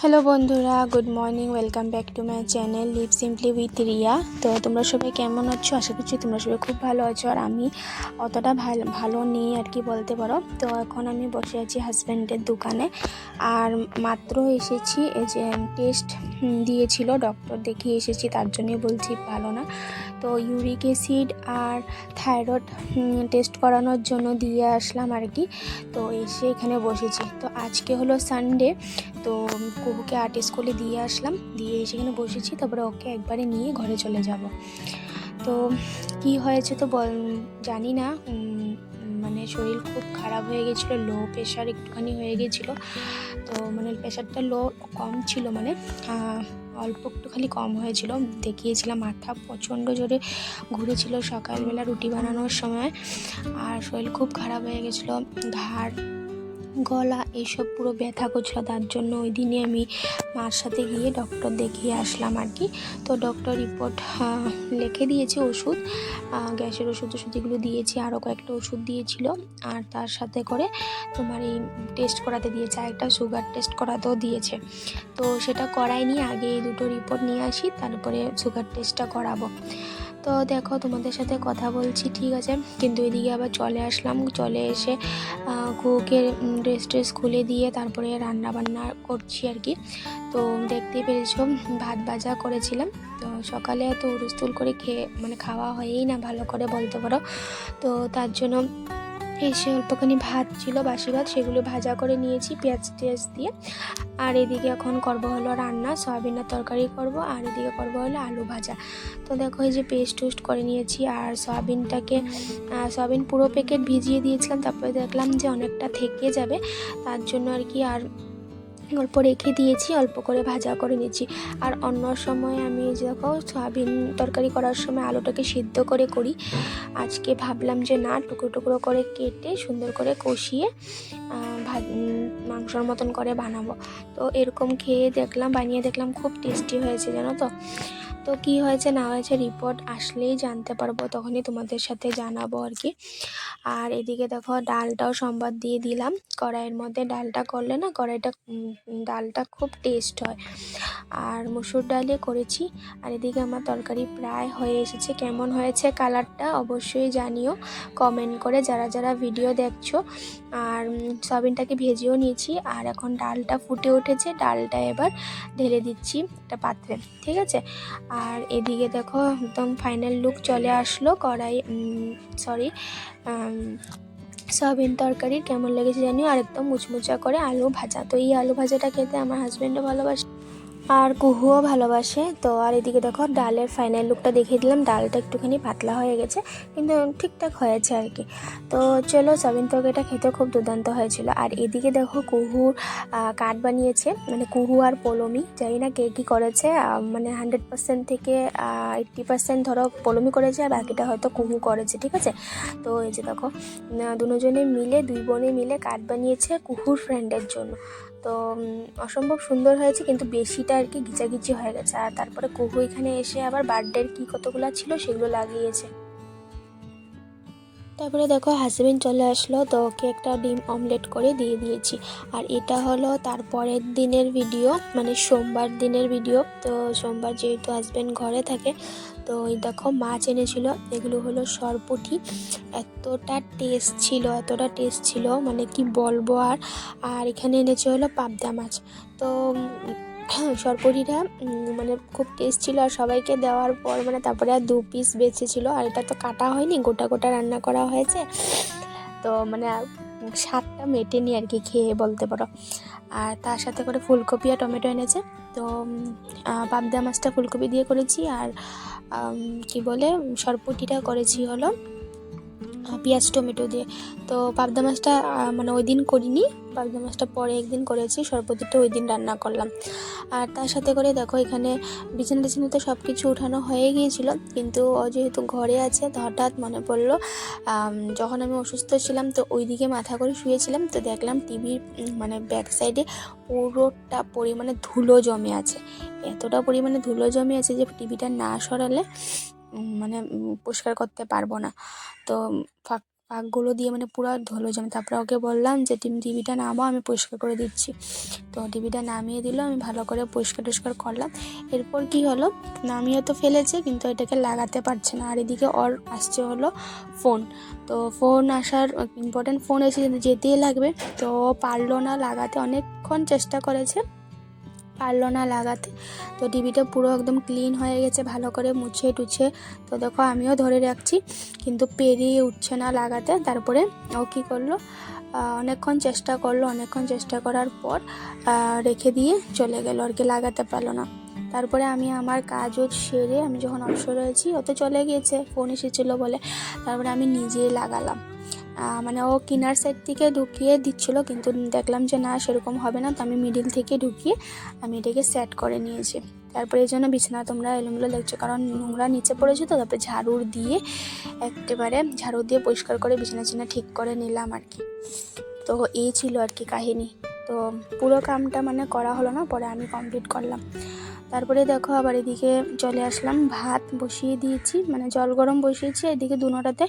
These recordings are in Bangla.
হ্যালো বন্ধুরা good morning welcome back to my channel live simply with Riya তো তোমরা সবাই কেমন আছো? আশা করছি তোমরা সবাই খুব ভালো আছো। আর আমি অতটা ভালো ভালো নেই আর কি বলতে পারো। তো এখন আমি বসে আছি হাজব্যান্ডের দোকানে। আর মাত্র এসেছি, এই যে টেস্ট দিয়েছিল ডক্টর দেখিয়ে এসেছি, তার জন্যই বলছি ভালো না। তো ইউরিক অ্যাসিড আর থাইরয়েড টেস্ট করানোর জন্য দিয়ে আসলাম আর কি। তো এসে এখানে বসেছি। তো আজকে হলো সানডে তো কুকুকে আর্ট স্কুলে দিয়ে আসলাম। দিয়ে এসে এখানে বসেছি। তারপরে ওকে একবারে নিয়ে ঘরে চলে যাব। তো কি হয়েছে তো বল, জানি না। মানে শরীর খুব খারাপ হয়ে গেছিল লো প্রেশার একটুখানি হয়ে গেছিল। তো মানে প্রেশারটা লো কম ছিল মানে অল্প একটু খালি কম হয়েছিল। দেখিয়েছিলাম মাথা প্রচণ্ড জোরে ঘুরেছিল সকালবেলা রুটি বানানোর সময়। আর শরীর খুব খারাপ হয়ে গেছিল। ঘাড় গলা এইসব পুরো ব্যথা করছিল। তার জন্য ওই দিনে আমি মার সাথে গিয়ে ডক্টর দেখিয়ে আসলাম আর কি। তো ডক্টর রিপোর্ট লিখে দিয়েছে ওষুধ। গ্যাসের ওষুধ ওষুধ এগুলো দিয়েছে, আরও কয়েকটা ওষুধ দিয়েছিল। আর তার সাথে করে তোমার এই টেস্ট করাতে দিয়েছে একটা সুগার টেস্ট করাতেও দিয়েছে। তো সেটা করাইনি, আগে এই দুটো রিপোর্ট নিয়ে আসি, তারপরে সুগার টেস্টটা করাবো। তো দেখো তোমাদের সাথে কথা বলছি, ঠিক আছে? কিন্তু এদিকে আবার চলে আসলাম, চলে এসে কুকে ড্রেস ট্রেস খুলে দিয়ে তারপরে রান্না বান্না করছি আর কি। তো দেখতে পেরেছ, ভাত ভাজা করেছিলাম। তো সকালে তো উরুস্তুল করে খেয়ে মানে খাওয়া হয়েই না ভালো করে বলতে পারো। তো তার জন্য এসে অল্পখানি ভাত ছিল, বাসি ভাত, সেগুলো ভাজা করে নিয়েছি, পেঁয়াজ টেয়াজ দিয়ে। আর এদিকে এখন করব হলো রান্না সয়াবিনের তরকারি করব, আর এদিকে করব হলো আলু ভাজা। তো দেখো এই যে পেস্ট টোস্ট করে নিয়েছি, আর সয়াবিনটাকে সয়াবিন পুরো প্যাকেট ভিজিয়ে দিয়েছিলাম, তারপরে দেখলাম যে অনেকটা থেকে যাবে, তার জন্য আর কি আর অল্প রেখে দিয়েছি, অল্প করে ভাজা করে নিয়েছি। আর অন্য সময় আমি যে দেখো, সয়াবিন তরকারি করার সময় আলুটাকে সিদ্ধ করে করি। আজকে ভাবলাম যে না, টুকরো টুকরো করে কেটে সুন্দর করে কষিয়ে মাংসর মতন করে বানাবো। তো এরকম খেয়ে দেখলাম, বানিয়ে দেখলাম, খুব টেস্টি হয়েছে, জানো তো? তো কি হয়েছে না হয়েছে রিপোর্ট আসলেই জানতে পারব, তখনই তোমাদের সাথে জানাব আর কি। আর এদিকে দেখো ডালটাও সম্বাদ দিয়ে দিলাম, কড়াইয়ের মধ্যে ডালটা করলে না কড়াইটা ডালটা খুব টেস্ট হয়। আর মুসুর ডালে করেছি, আর এদিকে আমার তরকারি প্রায় হয়ে এসেছে। কেমন হয়েছে কালারটা অবশ্যই জানিও কমেন্ট করে যারা যারা ভিডিও দেখছ আর সয়াবিনটাকে ভেজেও নিয়েছি আর এখন ডালটা ফুটে উঠেছে। ডালটা এবার ঢেলে দিচ্ছি একটা পাত্রে, ঠিক আছে? আর এদিকে দেখো একদম ফাইনাল লুক চলে আসলো কড়াই সরি সয়াবিন তরকারি কেমন লেগেছে জানিও? আর একদম মুচমুচা করে আলু ভাজা। তো এই আলু ভাজাটা খেতে আমার হাজব্যান্ডও ভালোবাসে। আর কুহুও ভালোবাসে। তো আর এদিকে দেখো ডালের ফাইনাল লুকটা দেখিয়ে দিলাম। ডালটা একটুখানি পাতলা হয়ে গেছে, কিন্তু ঠিকঠাক হয়েছে আর কি। তো চলো সয়াবিন তরকারিটা খেতে খুব দুর্দান্ত হয়েছিল। আর এদিকে দেখো কুহুর কাঠ বানিয়েছে মানে কুহু আর পলমি, জানি না কে কী করেছে মানে হান্ড্রেড পার্সেন্ট থেকে এইট্টি পার্সেন্ট ধরো পলমি করেছে, আর বাকিটা হয়তো কুহু করেছে, ঠিক আছে? তো এই যে দেখো দুজনে মিলে, দুই বোনে মিলে কাঠ বানিয়েছে কুহুর ফ্রেন্ডের জন্য। তো অসম্ভব সুন্দর হয়েছে, কিন্তু বেশিটা আর কি গিচাগিচি হয়ে গেছে। আর তারপরে কুহু এখানে এসে আবার বার্থডের কী কতগুলো ছিল সেগুলো লাগিয়েছে। তারপরে দেখো হাজবেন্ড চলে আসলো, তো ওকে একটা ডিম অমলেট করে দিয়ে দিয়েছি। আর এটা হলো তার পরের দিনের ভিডিও মানে সোমবার দিনের ভিডিও তো সোমবার যেহেতু হাজবেন্ড ঘরে থাকে, তো ওই দেখো মাছ এনেছিল, এগুলো হলো সরপুটি। এতটা টেস্ট ছিল, এতটা টেস্ট ছিল মানে কি বলব আর। আর এখানে এনেছে হলো পাবদা মাছ। তো সরপুরিটা উম, মানে খুব টেস্ট ছিল আর সবাইকে দেওয়ার পর মানে তারপরে আর দু পিস বেঁচেছিল আর এটা তো কাটা হয়নি গোটা গোটা রান্না করা হয়েছে। তো মানে স্বাদটা মেটেনি আর কি খেয়ে বলতে পারো। আর তার সাথে করে ফুলকপি আর টমেটো এনেছে। তো পাবদা মাছটা ফুলকপি দিয়ে করেছি আর কি বলে সরপুটিটা করেছি হলো পেঁয়াজ, টমেটো দিয়ে। তো পাবদা মাছটা মানে ওই দিন করিনি, পাবদা মাছটা পরে একদিন করেছি সরপুটিটা ওই দিন রান্না করলাম। আর তার সাথে করে দেখো, এখানে বিছানা টিছানা তো সব কিছু উঠানো হয়ে গিয়েছিল, কিন্তু ও যেহেতু ঘরে আছে, তো হঠাৎ মনে পড়ল যখন আমি অসুস্থ ছিলাম, তো ওই দিকে মাথা করে শুয়েছিলাম, তো দেখলাম টিভির মানে ব্যাক সাইডে পুরোটা পরিমাণে ধুলো জমে আছে। এতটা পরিমাণে ধুলো জমে আছে যে টিভিটা না সরালে মানে পরিষ্কার করতে পারব না। তো ফাঁক পাকগুলো দিয়ে মানে পুরো ধুলো জমে। তারপরে ওকে বললাম যে, তুমি টিভিটা নামাও, আমি পরিষ্কার করে দিচ্ছি। তো টিভিটা নামিয়ে দিল, আমি ভালো করে পরিষ্কার টরিষ্কার করলাম। এরপর কি হলো? নামিয়ে তো ফেলেছে, কিন্তু এটাকে লাগাতে পারছে না। আর এদিকে ওর আসছে হলো ফোন। তো ফোন আসার ইম্পর্টেন্ট ফোন এসে যেতেই লাগবে। তো পারল না লাগাতে। অনেকক্ষণ চেষ্টা করেছে। পারল না লাগাতে। তো টিভিটা পুরো একদম ক্লিন হয়ে গেছে, ভালো করে মুছে টুছে। তো দেখো, আমিও ধরে রাখছি, কিন্তু পেরিয়ে উঠছে না লাগাতে। তারপরে ও কী করল? অনেকক্ষণ চেষ্টা করল, অনেকক্ষণ চেষ্টা করার পর রেখে দিয়ে চলে গেল, আর কি লাগাতে পারল না। তারপরে আমি আমার কাজও সেরে আমি যখন অবসর হয়েছি, ও তো চলে গিয়েছে ফোন এসেছিল বলে। তারপরে আমি নিজেই লাগালাম। মানে ও কিনার সাইড থেকে ঢুকিয়ে দিচ্ছিল, কিন্তু দেখলাম যে না, সেরকম হবে না, তো আমি মিডিল থেকে ঢুকিয়ে আমি এটাকে সেট করে নিয়েছি। তারপরে এই জন্য বিছানা তোমরা এলোমেলো দেখছ, কারণ নোংরা নিচে পড়েছে তো, তারপরে ঝাড়ু দিয়ে একেবারে ঝাড়ু দিয়ে পরিষ্কার করে বিছানা চিনা ঠিক করে নিলাম আর কি। তো এই ছিল আর কি কাহিনী। তো পুরো কামটা মানে করা হলো না, পরে আমি কমপ্লিট করলাম। তারপরে দেখো আবার এদিকে চলে আসলাম, ভাত বসিয়ে দিয়েছি মানে জল গরম বসিয়েছি এদিকে দুনোটাতে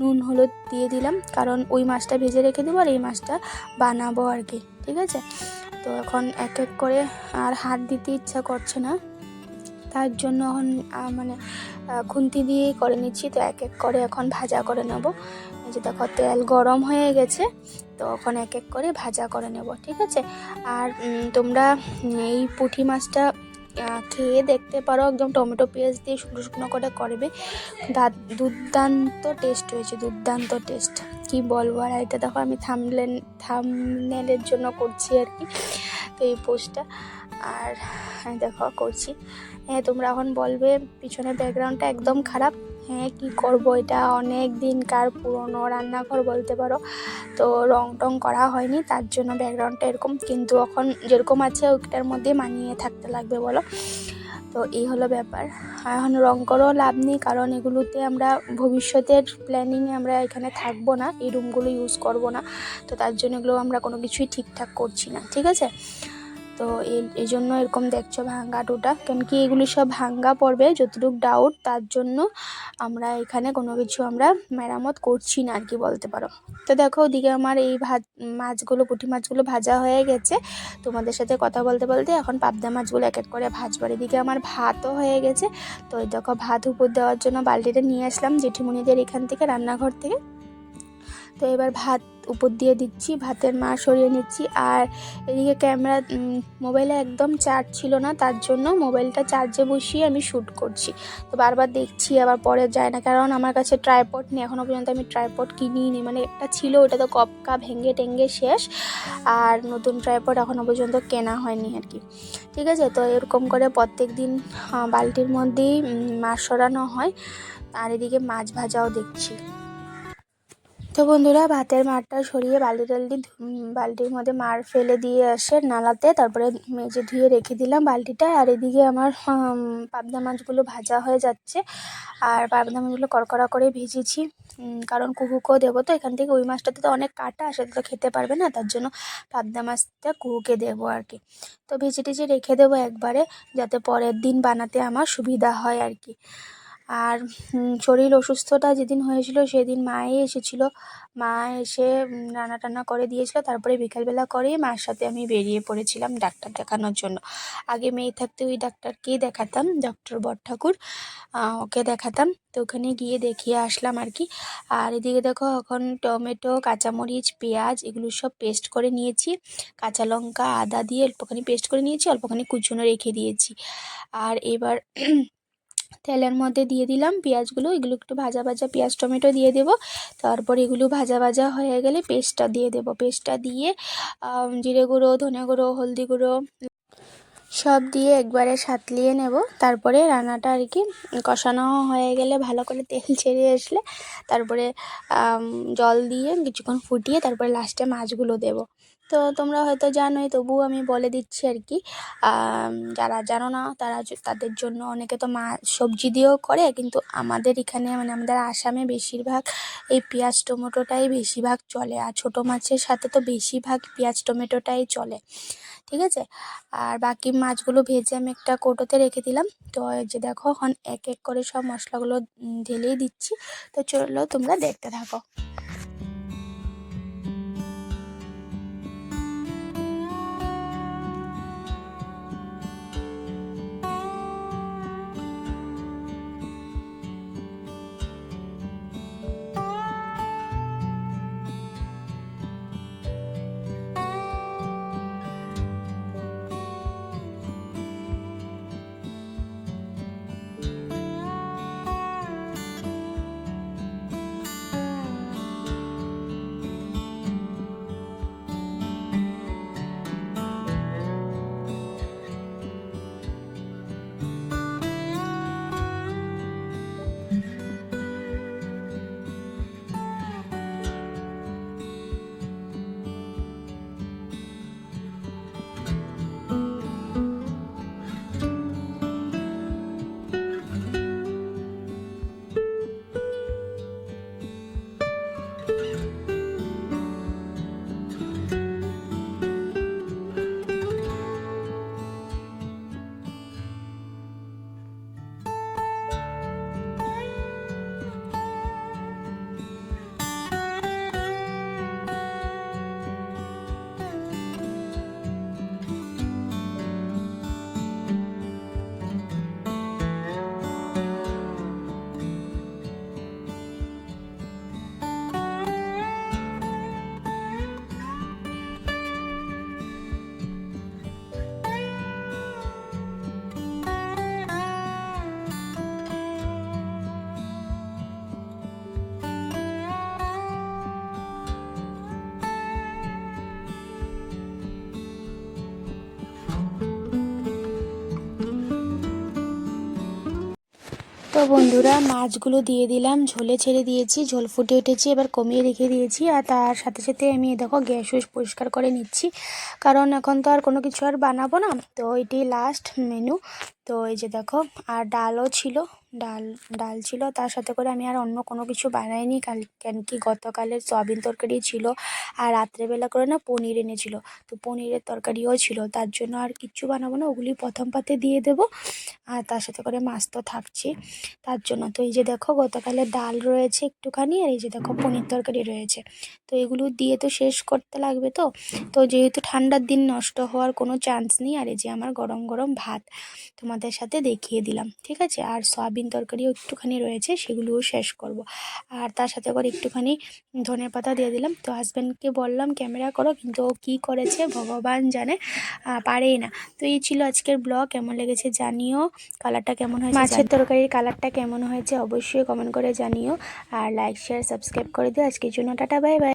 নুন, হলুদ দিয়ে দিলাম, কারণ ওই মাছটা ভেজে রেখে দেবো আর এই মাছটা বানাবো আর কি, ঠিক আছে? তো এখন এক এক করে আর হাত দিতে ইচ্ছা করছে না, তার জন্য এখন মানে খুন্তি দিয়ে করে নিচ্ছি, তো এক এক করে এখন ভাজা করে নেব। যে দেখো তেল গরম হয়ে গেছে, তো এখন এক এক করে ভাজা করে নেব, ঠিক আছে? আর তোমরা এই পুঁটি মাছটা খেয়ে দেখতে পারো একদম টমেটো পেঁয়াজ দিয়ে শুকনো শুকনো করে করবে। দুর্দান্ত টেস্ট হয়েছে, দুর্দান্ত টেস্ট কি বলব আর, এটা দেখো আমি থামলেন থামনেলের জন্য করছি আর কি, তো এই পোস্টটা আর দেখো করছি। হ্যাঁ তোমরা এখন বলবে, পিছনের ব্যাকগ্রাউন্ডটা একদম খারাপ। হ্যাঁ কি করব? এটা অনেক দিনকার পুরনো রান্নাঘর বলতে পারো। তো রং টং করা হয়নি, তার জন্য ব্যাকগ্রাউন্ডটা এরকম, কিন্তু এখন যেরকম আছে ওইটার মধ্যে মানিয়ে থাকতে লাগবে বলো। তো এই হলো ব্যাপার। এখন রং করেও লাভ নেই, কারণ এগুলোতে আমরা ভবিষ্যতের প্ল্যানিংয়ে আমরা এখানে থাকব না, এই রুমগুলো ইউজ করব না। তো তার জন্য এগুলো আমরা কোনো কিছুই ঠিকঠাক করছি না, ঠিক আছে? তো এই জন্য এরকম দেখছ ভাঙ্গা টুটা কেন কি এগুলি সব ভাঙ্গা পড়বে, যতটুকু ডাউট তার জন্য আমরা এখানে কোনো কিছু আমরা মেরামত করছি না আর কি বলতে পারো। তো দেখো ওদিকে আমার এই ভাত মাছগুলো, পুঁটি মাছগুলো ভাজা হয়ে গেছে। তোমাদের সাথে কথা বলতে বলতে এখন পাবদা মাছগুলো এক এক করে ভাজবার এদিকে আমার ভাতও হয়ে গেছে। তো এই দেখো ভাত উপর দেওয়ার জন্য বালতিটা নিয়ে আসলাম জেঠিমণিদের এখান থেকে রান্নাঘর থেকে। তো এবার ভাত উপর দিয়ে দিচ্ছি, ভাতের মা সরিয়ে নিচ্ছি। আর এদিকে ক্যামেরা মোবাইলে একদম চার্জ ছিল না, তার জন্য মোবাইলটা চার্জে বসিয়ে আমি শ্যুট করছি। তো বারবার দেখছি, আবার পরে যায় না, কারণ আমার কাছে ট্রাইপড নেই। এখনও পর্যন্ত আমি ট্রাইপড কিনিই নি মানে একটা ছিল, ওটা তো কপকা ভেঙে টেঙ্গে শেষ। আর নতুন ট্রাইপড এখনও পর্যন্ত কেনা হয়নি আর কি। ঠিক আছে? তো এরকম করে প্রত্যেক দিন বালতির মধ্যেই মাছ সরানো হয়। আর এদিকে মাছ ভাজাও দেখছি। তো বন্ধুরা, ভাতের মারটা সরিয়ে বালতি টালতি বালতির মধ্যে মার ফেলে দিয়ে আসে নালাতে তারপরে মেজে ধুয়ে রেখে দিলাম বালতিটা। আর এদিকে আমার পাবদা মাছগুলো ভাজা হয়ে যাচ্ছে। আর পাবদা মাছগুলো কড়কড়া করে ভেজেছি। কারণ কুকুকেও দেবো তো, এখান থেকে ওই মাছটাতে তো অনেক কাটা, সেটা তো খেতে পারবে না, তার জন্য পাবদা মাছটা কুকুকে দেবো আর কি। তো ভেজে টেজে রেখে দেবো একবারে, যাতে পরের দিন বানাতে আমার সুবিধা হয় আর কি। আর শরীর অসুস্থতা যেদিন হয়েছিল সেদিন মায়ে এসেছিল। মা এসে রান্না টান্না করে দিয়েছিল। তারপরে বিকালবেলা করেই মার সাথে আমি বেরিয়ে পড়েছিলাম ডাক্তার দেখানোর জন্য। আগে মেয়ে থাকতে ওই ডাক্তারকেই দেখাতাম, ডক্টর বটঠাকুর ওকে দেখাতাম। তো ওখানে গিয়ে দেখিয়ে আসলাম আর কি। আর এদিকে দেখো এখন টমেটো, কাঁচামরিচ, পেঁয়াজ এগুলো সব পেস্ট করে নিয়েছি। কাঁচা লঙ্কা, আদা দিয়ে অল্পখানি পেস্ট করে নিয়েছি, অল্পখানি কুচুনো রেখে দিয়েছি। আর এবার তেলের মধ্যে দিয়ে দিলাম পেঁয়াজগুলো, এগুলো একটু ভাজা ভাজা পেঁয়াজ, টমেটো দিয়ে দেব। তারপর এগুলো ভাজা ভাজা হয়ে গেলে পেস্টটা দিয়ে দেব। পেস্টটা দিয়ে জিরে গুঁড়ো, ধনে গুঁড়ো, হলদি গুঁড়ো সব দিয়ে একবারে সাতলিয়ে নেব। তারপরে রান্নাটা আর কি কষানো হয়ে গেলে ভালো করে তেল ছেড়ে আসলে তারপরে জল দিয়ে কিছুক্ষণ ফুটিয়ে তারপরে লাস্টে মাছগুলো দেব। তো তোমরা হয়তো জানোই, তবুও আমি বলে দিচ্ছি আর কি। যারা জানো না, তারা তাদের জন্য অনেকে তো মা, সবজি দিয়েও করে, কিন্তু আমাদের এখানে মানে আমাদের আসামে বেশিরভাগ এই পেঁয়াজ টমেটোটাই বেশিরভাগ চলে, আর ছোটো মাছের সাথে তো বেশিরভাগ পেঁয়াজ টমেটোটাই চলে। ঠিক আছে? আর বাকি মাছগুলো ভেজে আমি একটা কৌটোতে রেখে দিলাম। তো যে দেখো, এখন এক এক করে সব মশলাগুলো ঢেলেই দিচ্ছি। তো চলো তোমরা দেখতে থাকো। তো বন্ধুরা, মাছগুলো দিয়ে দিলাম, ঝোলে ছেড়ে দিয়েছি, ঝোল ফুটে উঠেছি, এবার কমিয়ে রেখে দিয়েছি, আর তার সাথে সাথে আমি দেখো গ্যাস ওয়েস পরিষ্কার করে নিচ্ছি। কারণ এখন তো আর কোনো কিছু আর বানাবো না, তো এটি লাস্ট মেনু তো এই যে দেখো, আর ডালও ছিল। ডাল ডাল ছিল। তার সাথে করে আমি আর অন্য কোনো কিছু বানাইনি। কাল কেন কি গতকালের সয়াবিন তরকারি ছিল আর রাত্রেবেলা করে না পনির এনেছিল। তো পনিরের তরকারিও ছিল। তার জন্য আর কিচ্ছু বানাবো না। ওগুলি প্রথম পাতে দিয়ে দেবো। আর তার সাথে করে মাছ তো থাকছে। তার জন্য তো এই যে দেখো গতকালের ডাল রয়েছে একটুখানি আর এই যে দেখো পনির তরকারি রয়েছে। তো এগুলো দিয়ে তো শেষ করতে লাগবে তো। তো যেহেতু ঠান্ডার দিন নষ্ট হওয়ার কোনো চান্স নেই। আর এই যে আমার গরম গরম ভাত তোমাদের সাথে দেখিয়ে দিলাম। ঠিক আছে? আর সয়াবিন তরকারিও একটুখানি রয়েছে সেগুলোও শেষ করব। আর তার সাথে করে একটুখানি ধনে পাতা দিয়ে দিলাম। তো হাজব্যান্ডকে বললাম ক্যামেরা করো কিন্তু ও কী করেছে ভগবান জানে পারেই না। তো এই ছিল আজকের ব্লগ কেমন লেগেছে জানিও কালারটা কেমন হয়েছে মাছের তরকারির কালারটা কেমন হয়েছে অবশ্যই কমেন্ট করে জানিও আর লাইক শেয়ার সাবস্ক্রাইব করে দিও। আজকের জন্য টাটা বাই বাই